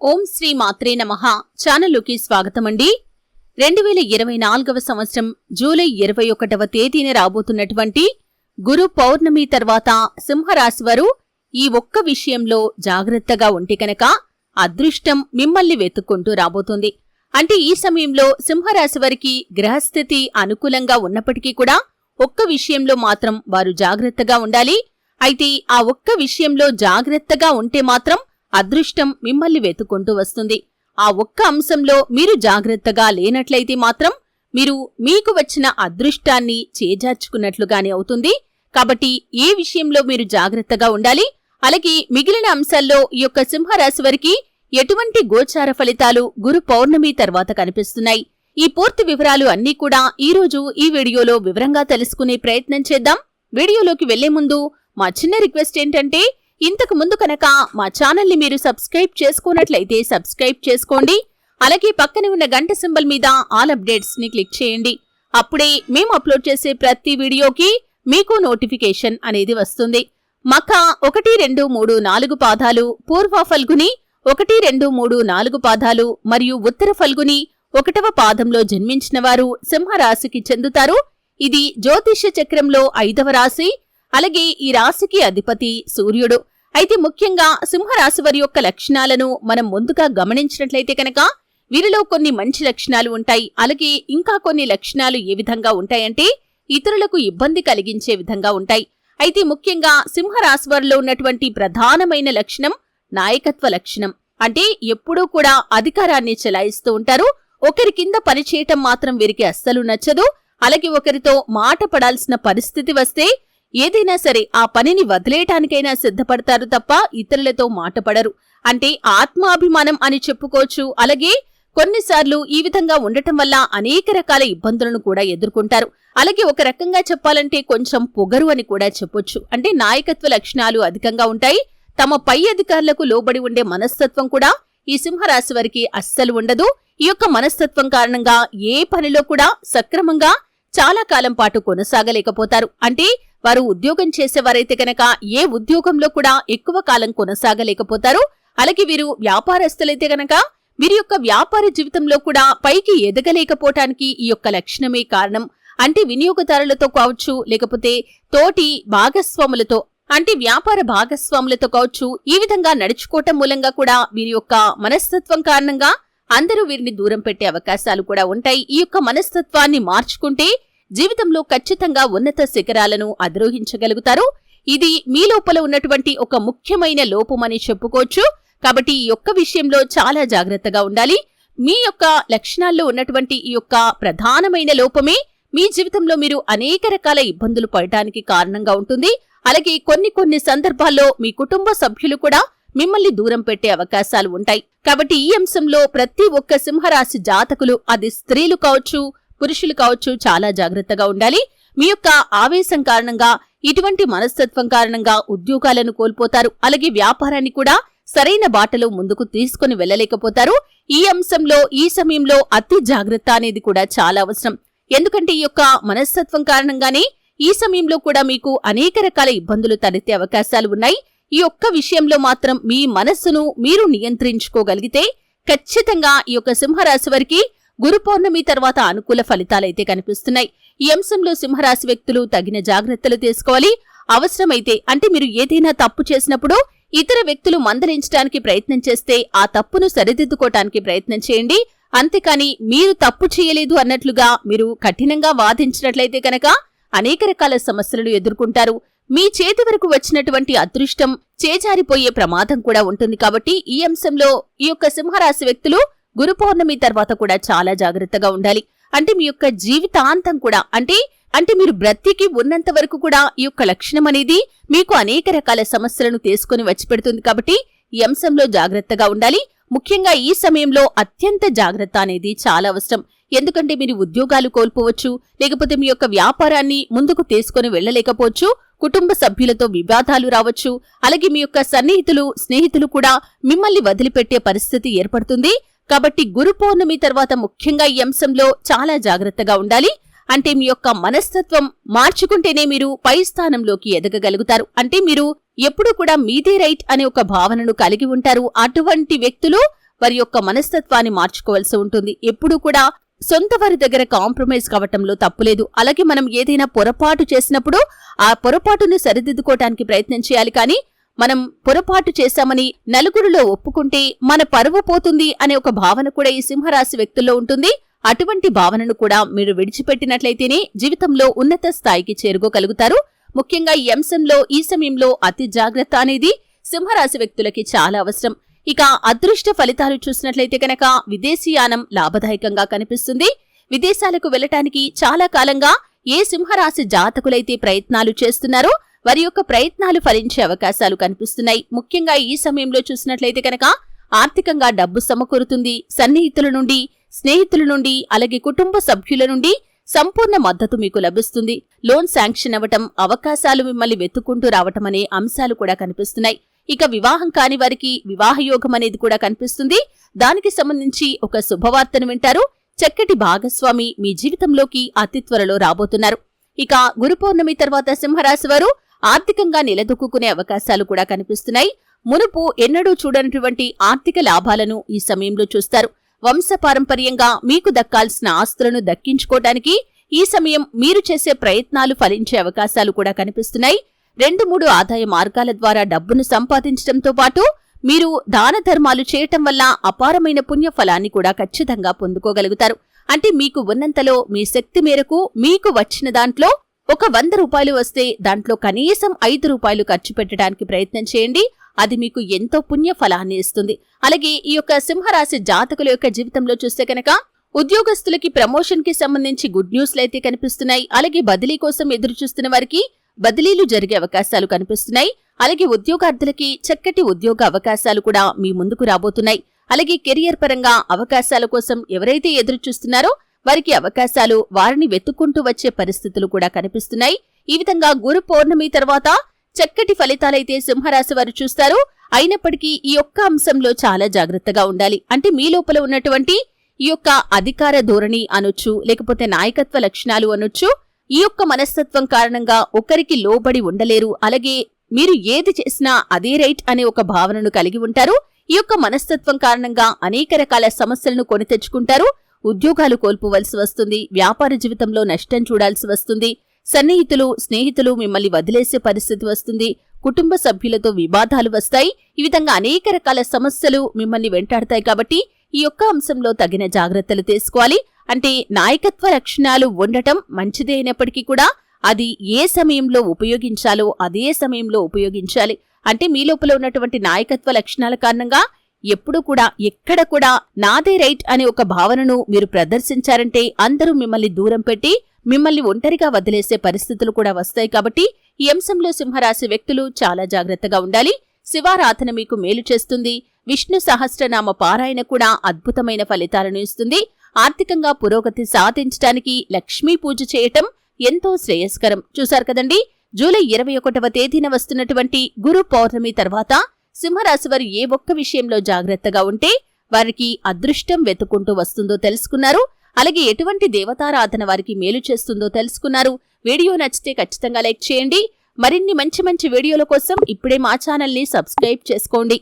ఓం శ్రీ మాత్రే నమః. ఛానల్లోకి స్వాగతమండి. రెండు వేల ఇరవై నాలుగవ సంవత్సరం జూలై ఇరవై ఒకటవ తేదీన రాబోతున్నటువంటి గురు పౌర్ణమి తర్వాత సింహరాశి వారు ఈ ఒక్క విషయంలో జాగ్రత్తగా ఉంటే కనుక అదృష్టం మిమ్మల్ని వెతుక్కుంటూ రాబోతుంది. అంటే ఈ సమయంలో సింహరాశి వారికి గ్రహస్థితి అనుకూలంగా ఉన్నప్పటికీ కూడా ఒక్క విషయంలో మాత్రం వారు జాగ్రత్తగా ఉండాలి. అయితే ఆ ఒక్క విషయంలో జాగ్రత్తగా ఉంటే మాత్రం అదృష్టం మిమ్మల్ని వెతుక్కుంటూ వస్తుంది. ఆ ఒక్క అంశంలో మీరు జాగ్రత్తగా లేనట్లయితే మాత్రం మీరు మీకు వచ్చిన అదృష్టాన్ని చేజార్చుకున్నట్లుగానే అవుతుంది. కాబట్టి ఏ విషయంలో మీరు జాగ్రత్తగా ఉండాలి అలాగే మిగిలిన అంశాల్లో ఈ యొక్క సింహరాశి వారికి ఎటువంటి గోచార ఫలితాలు గురు పౌర్ణమి తర్వాత కనిపిస్తున్నాయి. ఈ పూర్తి వివరాలు అన్నీ కూడా ఈ రోజు ఈ వీడియోలో వివరంగా తెలుసుకునే ప్రయత్నం చేద్దాం. వీడియోలోకి వెళ్ళే ముందు మా చిన్న రిక్వెస్ట్ ఏంటంటే ఇంతకు ముందు కనుక మా ఛానల్ని మీరు సబ్స్క్రైబ్ చేసుకున్నట్లయితే సబ్స్క్రైబ్ చేసుకోండి. అలాగే పక్కనే ఉన్న గంట సింబల్ మీద ఆల్ అప్డేట్స్ని క్లిక్ చేయండి. అప్పుడే మేము అప్లోడ్ చేసే ప్రతి వీడియోకి మీకు నోటిఫికేషన్ అనేది వస్తుంది. మఖ ఒకటి రెండు మూడు నాలుగు పాదాలు పూర్వ ఫల్గుని ఒకటి రెండు మూడు నాలుగు పాదాలు మరియు ఉత్తర ఫల్గుని ఒకటవ పాదంలో జన్మించిన వారు సింహరాశికి చెందుతారు. ఇది జ్యోతిష్య చక్రంలో ఐదవ రాశి. అలాగే ఈ రాశికి అధిపతి సూర్యుడు. అయితే ముఖ్యంగా సింహరాశి వారి యొక్క లక్షణాలను మనం ముందుగా గమనించినట్లయితే కనుక వీరిలో కొన్ని మంచి లక్షణాలు ఉంటాయి. అలాగే ఇంకా కొన్ని లక్షణాలు ఏ విధంగా ఉంటాయంటే ఇతరులకు ఇబ్బంది కలిగించే విధంగా ఉంటాయి. అయితే ముఖ్యంగా సింహరాశి వారిలో ఉన్నటువంటి ప్రధానమైన లక్షణం నాయకత్వ లక్షణం. అంటే ఎప్పుడూ కూడా అధికారాన్ని చెలాయిస్తూ ఉంటారు. ఒకరి కింద పనిచేయటం మాత్రం వీరికి అస్సలు నచ్చదు. అలాగే ఒకరితో మాట పడాల్సిన పరిస్థితి వస్తే ఏదైనా సరే ఆ పనిని వదిలేయటానికైనా సిద్ధపడతారు తప్ప ఇతరులతో మాటపడరు అంటే ఆత్మాభిమానం అని చెప్పుకోవచ్చు. అలాగే కొన్నిసార్లు ఈ విధంగా ఉండటం వల్ల అనేక రకాల ఇబ్బందులను కూడా ఎదుర్కొంటారు. అలాగే ఒక రకంగా చెప్పాలంటే కొంచెం పొగరు అని కూడా చెప్పొచ్చు. అంటే నాయకత్వ లక్షణాలు అధికంగా ఉంటాయి. తమ పై అధికారులకు లోబడి ఉండే మనస్తత్వం కూడా ఈ సింహరాశి వారికి అస్సలు ఉండదు. ఈ యొక్క మనస్తత్వం కారణంగా ఏ పనిలో కూడా సక్రమంగా చాలా కాలం పాటు కొనసాగలేకపోతారు. అంటే వారు ఉద్యోగం చేసేవారైతే కనుక ఏ ఉద్యోగంలో కూడా ఎక్కువ కాలం కొనసాగలేకపోతారు. అలాగే వీరు వ్యాపారస్తులైతే గనక వీరి యొక్క వ్యాపార జీవితంలో కూడా పైకి ఎదగలేకపోవటానికి ఈ యొక్క లక్షణమే కారణం. అంటే వినియోగదారులతో కావచ్చు లేకపోతే తోటి భాగస్వాములతో అంటే వ్యాపార భాగస్వాములతో కావచ్చు ఈ విధంగా నడుచుకోవటం మూలంగా కూడా వీరి యొక్క మనస్తత్వం కారణంగా అందరూ వీరిని దూరం పెట్టే అవకాశాలు కూడా ఉంటాయి. ఈ యొక్క మనస్తత్వాన్ని మార్చుకుంటే జీవితంలో ఖచ్చితంగా ఉన్నత శిఖరాలను అధిరోహించగలుగుతారు. ఇది మీ లోపల ఉన్నటువంటి ఒక ముఖ్యమైన లోపమని చెప్పుకోవచ్చు. కాబట్టి ఈ యొక్క విషయంలో చాలా జాగ్రత్తగా ఉండాలి. మీ యొక్క లక్షణాల్లో ఉన్నటువంటి ఈ యొక్క ప్రధానమైన లోపమే మీ జీవితంలో మీరు అనేక రకాల ఇబ్బందులు పడటానికి కారణంగా ఉంటుంది. అలాగే కొన్ని కొన్ని సందర్భాల్లో మీ కుటుంబ సభ్యులు కూడా మిమ్మల్ని దూరం పెట్టే అవకాశాలు ఉంటాయి. కాబట్టి ఈ అంశంలో ప్రతి ఒక్క సింహరాశి జాతకులు అది స్త్రీలు కావచ్చు పురుషులు కావచ్చు చాలా జాగ్రత్తగా ఉండాలి. మీ యొక్క ఆవేశం కారణంగా ఇటువంటి మనస్తత్వం కారణంగా ఉద్యోగాలను కోల్పోతారు. అలాగే వ్యాపారాన్ని కూడా సరైన బాటలో ముందుకు తీసుకుని వెళ్ళలేకపోతారు. ఈ అంశంలో ఈ సమయంలో అతి జాగ్రత్త అనేది కూడా చాలా అవసరం. ఎందుకంటే ఈ యొక్క మనస్తత్వం కారణంగానే ఈ సమయంలో కూడా మీకు అనేక రకాల ఇబ్బందులు తలెత్తే అవకాశాలు ఉన్నాయి. ఈ ఒక్క విషయంలో మాత్రం మీ మనస్సును మీరు నియంత్రించుకోగలిగితే ఖచ్చితంగా ఈ యొక్క సింహరాశి వారికి గురు పౌర్ణమి తర్వాత అనుకూల ఫలితాలైతే కనిపిస్తున్నాయి. ఈ అంశంలో సింహరాశి వ్యక్తులు తగిన జాగ్రత్తలు తీసుకోవాలి. అవసరమైతే అంటే మీరు ఏదైనా తప్పు చేసినప్పుడు ఇతర వ్యక్తులు మందలించడానికి ప్రయత్నం చేస్తే ఆ తప్పును సరిదిద్దుకోవటానికి ప్రయత్నం చేయండి. అంతేకాని మీరు తప్పు చేయలేదు అన్నట్లుగా మీరు కఠినంగా వాదించినట్లయితే కనుక అనేక రకాల సమస్యలను ఎదుర్కొంటారు. మీ చేతి వరకు వచ్చినటువంటి అదృష్టం చేజారిపోయే ప్రమాదం కూడా ఉంటుంది కాబట్టి ఈ అంశంలో ఈ యొక్క సింహరాశి వ్యక్తులు గురు పౌర్ణమి తర్వాత కూడా చాలా జాగ్రత్తగా ఉండాలి. అంటే మీ యొక్క జీవితాంతం కూడా అంటే అంటే మీరు బ్రతికి ఉన్నంత వరకు కూడా ఈ యొక్క లక్షణం అనేది మీకు అనేక రకాల సమస్యలను తీసుకుని వచ్చి పెడుతుంది కాబట్టి ఈ అంశంలో జాగ్రత్తగా ఉండాలి. ముఖ్యంగా ఈ సమయంలో అత్యంత జాగ్రత్త అనేది చాలా అవసరం. ఎందుకంటే మీరు ఉద్యోగాలు కోల్పోవచ్చు లేకపోతే మీ యొక్క వ్యాపారాన్ని ముందుకు తీసుకొని వెళ్ళలేకపోవచ్చు కుటుంబ సభ్యులతో వివాదాలు రావచ్చు అలాగే మీ యొక్క సన్నిహితులు స్నేహితులు కూడా మిమ్మల్ని వదిలిపెట్టే పరిస్థితి ఏర్పడుతుంది. కాబట్టి గురు పౌర్ణమి తర్వాత ముఖ్యంగా ఈ అంశంలో చాలా జాగ్రత్తగా ఉండాలి. అంటే మీ యొక్క మనస్తత్వం మార్చుకుంటేనే మీరు పై స్థానంలోకి ఎదగగలుగుతారు. అంటే మీరు ఎప్పుడూ కూడా మీదే రైట్ అనే ఒక భావనను కలిగి ఉంటారు. అటువంటి వ్యక్తులు వారి యొక్క మనస్తత్వాన్ని మార్చుకోవాల్సి ఉంటుంది. ఎప్పుడూ కూడా సొంత వారి దగ్గర కాంప్రమైజ్ కావటంలో తప్పులేదు అలాగే మనం ఏదైనా పొరపాటు చేసినప్పుడు ఆ పొరపాటును సరిదిద్దుకోవటానికి ప్రయత్నం చేయాలి. కానీ మనం పొరపాటు చేశామని నలుగురిలో ఒప్పుకుంటే మన పరువు పోతుంది అనే ఒక భావన కూడా ఈ సింహరాశి వ్యక్తుల్లో ఉంటుంది. అటువంటి భావనను కూడా మీరు విడిచిపెట్టినట్లయితేనే జీవితంలో ఉన్నత స్థాయికి చేరుకోగలుగుతారు. ముఖ్యంగా ఈ అంశంలో ఈ సమయంలో అతి జాగ్రత్త అనేది సింహరాశి వ్యక్తులకి చాలా అవసరం. ఇక అదృష్ట ఫలితాలు చూసినట్లయితే కనుక విదేశీయానం లాభదాయకంగా కనిపిస్తుంది. విదేశాలకు వెళ్ళటానికి చాలా కాలంగా ఏ సింహరాశి జాతకులైతే ప్రయత్నాలు చేస్తున్నారో వారి యొక్క ప్రయత్నాలు ఫలించే అవకాశాలు కనిపిస్తున్నాయి. ముఖ్యంగా ఈ సమయంలో చూసినట్లయితే కనుక ఆర్థికంగా డబ్బు సమకూరుతుంది. సన్నిహితుల నుండి స్నేహితుల నుండి అలాగే కుటుంబ సభ్యుల నుండి సంపూర్ణ మద్దతు మీకు లభిస్తుంది. లోన్ శాంక్షన్ అవ్వటం అవకాశాలు మిమ్మల్ని వెతుక్కుంటూ రావటం అనే అంశాలు కూడా కనిపిస్తున్నాయి. ఇక వివాహం కాని వారికి వివాహయోగం అనేది కూడా కనిపిస్తుంది. దానికి సంబంధించి ఒక శుభవార్తను వింటారు. చక్కటి భాగస్వామి మీ జీవితంలోకి అతి త్వరలో రాబోతున్నారు. ఇక గురు పౌర్ణమి తర్వాత సింహరాశి వారు ఆర్థికంగా నిలదొక్కునే అవకాశాలు కూడా కనిపిస్తున్నాయి. మునుపు ఎన్నడూ చూడనటువంటి ఆర్థిక లాభాలను ఈ సమయంలో చూస్తారు. వంశపారంపర్యంగా మీకు దక్కాల్సిన ఆస్తులను దక్కించుకోవటానికి ఈ సమయం మీరు చేసే ప్రయత్నాలు ఫలించే అవకాశాలు కూడా కనిపిస్తున్నాయి. రెండు మూడు ఆదాయ మార్గాల ద్వారా డబ్బును సంపాదించడంతో పాటు మీరు దాన ధర్మాలు చేయటం వల్ల అపారమైన పుణ్య ఫలాన్ని కూడా ఖచ్చితంగా పొందుకోగలుగుతారు. అంటే మీకు ఉన్నంతలో మీ శక్తి మేరకు మీకు వచ్చిన దాంట్లో ఒక వంద రూపాయలు వస్తే దాంట్లో కనీసం ఐదు రూపాయలు ఖర్చు పెట్టడానికి ప్రయత్నం చేయండి. అది మీకు ఎంతో పుణ్య ఫలాన్ని ఇస్తుంది. అలాగే ఈ యొక్క సింహరాశి జాతకుల యొక్క జీవితంలో చూస్తే కనుక ఉద్యోగస్తులకి ప్రమోషన్కి సంబంధించి గుడ్ న్యూస్లు అయితే కనిపిస్తున్నాయి. అలాగే బదిలీ కోసం ఎదురు చూస్తున్న వారికి బదిలీలు జరిగే అవకాశాలు కనిపిస్తున్నాయి. అలాగే ఉద్యోగార్థులకి చక్కటి ఉద్యోగ అవకాశాలు కూడా మీ ముందుకు రాబోతున్నాయి. అలాగే కెరియర్ పరంగా అవకాశాల కోసం ఎవరైతే ఎదురు చూస్తున్నారో వారికి అవకాశాలు వారిని వెతుక్కుంటూ వచ్చే పరిస్థితులు కూడా కనిపిస్తున్నాయి. ఈ విధంగా గురు పౌర్ణమి తర్వాత చక్కటి ఫలితాలైతే సింహరాశి వారు చూస్తారు. అయినప్పటికీ ఈ యొక్క అంశంలో చాలా జాగ్రత్తగా ఉండాలి. అంటే మీ లోపల ఉన్నటువంటి ఈ యొక్క అధికార ధోరణి అనొచ్చు లేకపోతే నాయకత్వ లక్షణాలు అనొచ్చు ఈ యొక్క మనస్తత్వం కారణంగా ఒకరికి లోబడి ఉండలేరు. అలాగే మీరు ఏది చేసినా అదే రైట్ అనే ఒక భావనను కలిగి ఉంటారు. ఈ యొక్క మనస్తత్వం కారణంగా అనేక రకాల సమస్యలను కొని తెచ్చుకుంటారు. ఉద్యోగాలు కోల్పోవలసి వస్తుంది వ్యాపార జీవితంలో నష్టం చూడాల్సి వస్తుంది సన్నిహితులు స్నేహితులు మిమ్మల్ని వదిలేసే పరిస్థితి వస్తుంది కుటుంబ సభ్యులతో వివాదాలు వస్తాయి ఈ విధంగా అనేక రకాల సమస్యలు మిమ్మల్ని వెంటాడతాయి కాబట్టి ఈ యొక్క అంశంలో తగిన జాగ్రత్తలు తీసుకోవాలి. అంటే నాయకత్వ లక్షణాలు ఉండటం మంచిదే అయినప్పటికీ కూడా అది ఏ సమయంలో ఉపయోగించాలో అదే సమయంలో ఉపయోగించాలి. అంటే మీ లోపల ఉన్నటువంటి నాయకత్వ లక్షణాల కారణంగా ఎప్పుడు కూడా ఎక్కడ కూడా నాదే రైట్ అనే ఒక భావనను మీరు ప్రదర్శించారంటే అందరూ మిమ్మల్ని దూరం పెట్టి మిమ్మల్ని ఒంటరిగా వదిలేసే పరిస్థితులు కూడా వస్తాయి కాబట్టి ఈ అంశంలో సింహరాశి వ్యక్తులు చాలా జాగ్రత్తగా ఉండాలి. శివారాధన మీకు మేలు చేస్తుంది. విష్ణు సహస్రనామ పారాయణ కూడా అద్భుతమైన ఫలితాలను ఇస్తుంది. ఆర్థికంగా పురోగతి సాధించడానికి లక్ష్మీ పూజ చేయటం ఎంతో శ్రేయస్కరం. చూశారు కదండి? జూలై ఇరవై ఒకటవ తేదీన వస్తున్నటువంటి గురు పౌర్ణమి తర్వాత సింహరాశి వారు ఏ ఒక్క విషయంలో జాగ్రత్తగా ఉంటే వారికి అదృష్టం వెతుకుంటూ వస్తుందో తెలుసుకున్నారు. అలాగే ఎటువంటి దేవతారాధన వారికి మేలు చేస్తుందో తెలుసుకున్నారు. వీడియో నచ్చితే ఖచ్చితంగా లైక్ చేయండి. మరిన్ని మంచి మంచి వీడియోల కోసం ఇప్పుడే మా ఛానల్ని సబ్స్క్రైబ్ చేసుకోండి.